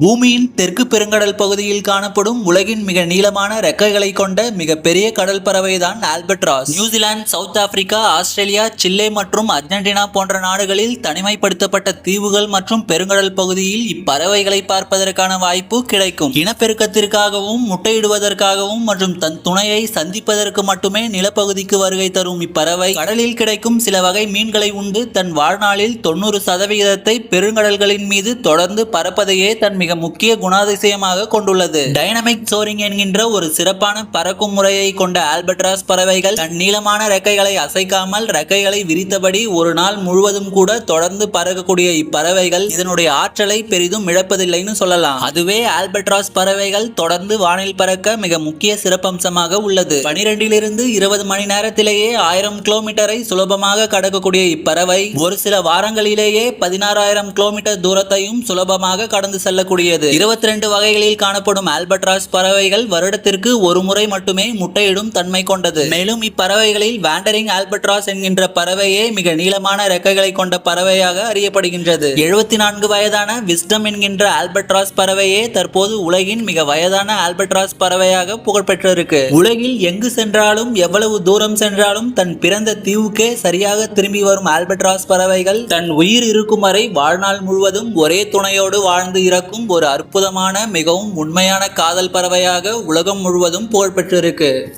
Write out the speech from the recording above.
பூமியின் தெற்கு பெருங்கடல் பகுதியில் காணப்படும் உலகின் மிக நீளமான ரெக்கைகளை கொண்ட மிகப்பெரிய கடல் பறவைதான் albatross. New Zealand South Africa Australia Chile மற்றும் அர்ஜென்டினா போன்ற நாடுகளில் தனிமைப்படுத்தப்பட்ட தீவுகள் மற்றும் பெருங்கடல் பகுதியில் இப்பறவைகளை பார்ப்பதற்கான வாய்ப்பு கிடைக்கும். இனப்பெருக்கத்திற்காகவும் முட்டையிடுவதற்காகவும் மற்றும் தன் துணையை சந்திப்பதற்கு மட்டுமே நிலப்பகுதிக்கு வருகை தரும் இப்பறவை கடலில் கிடைக்கும் சில வகை மீன்களை உண்டு. தன் வாழ்நாளில் தொண்ணூறு சதவிகிதத்தை பெருங்கடல்களின் மீது தொடர்ந்து பறப்பதையே தன் மிக முக்கிய குணாதிசயமாக கொண்டுள்ளது. டைனமிக் சோரிங் என்கின்ற ஒரு சிறப்பான பறக்கும் முறையை கொண்ட ஆல்பட்ராஸ் பறவைகள் தன் நீளமான ரெக்கைகளை அசைக்காமல் ரெக்கைகளை விரித்தபடி ஒரு நாள் முழுவதும் கூட தொடர்ந்து பறக்கக்கூடிய இப்பறவைகள் இதனுடைய ஆற்றலை பெரிதும் இழப்பதில்லைன்னு சொல்லலாம். அதுவே ஆல்பட்ராஸ் பறவைகள் தொடர்ந்து வானில் பறக்க மிக முக்கிய சிறப்பம்சமாக உள்ளது. பனிரெண்டிலிருந்து இருபது மணி நேரத்திலேயே ஆயிரம் கிலோமீட்டரை சுலபமாக கடக்கக்கூடிய இப்பறவை ஒரு சில வாரங்களிலேயே பதினாறாயிரம் கிலோமீட்டர் தூரத்தையும் சுலபமாக கடந்து செல்ல செல்லக்கூடியது. இருபத்தி ரெண்டு வகைகளில் காணப்படும் ஆல்பட்ராஸ் பறவைகள் வருடத்திற்கு ஒரு முறை மட்டுமே முட்டையிடும் தன்மை கொண்டது. மேலும் இப்பறவைகளில் வேண்டரிங் ஆல்பட்ராஸ் என்கின்ற பறவையே மிக நீளமான ரெக்கைகளை கொண்ட பறவையாக அறியப்படுகின்றது. எழுபத்தி நான்கு வயதான விஸ்டம் என்கின்ற ஆல்பட்ராஸ் பறவையே தற்போது உலகின் மிக வயதான ஆல்பட்ராஸ் பறவையாக புகழ்பெற்றிருக்கு. உலகில் எங்கு சென்றாலும் எவ்வளவு தூரம் சென்றாலும் தன் பிறந்த தீவுக்கே சரியாக திரும்பி வரும் ஆல்பட்ராஸ் பறவைகள் தன் உயிர் இருக்கும் வரை வாழ்நாள் முழுவதும் ஒரே துணையோடு வாழ்ந்து இறக்கும் ஒரு அற்புதமான மிகவும் உண்மையான காதல் பறவையாக உலகம் முழுவதும் புகழ்பெற்றிருக்கு.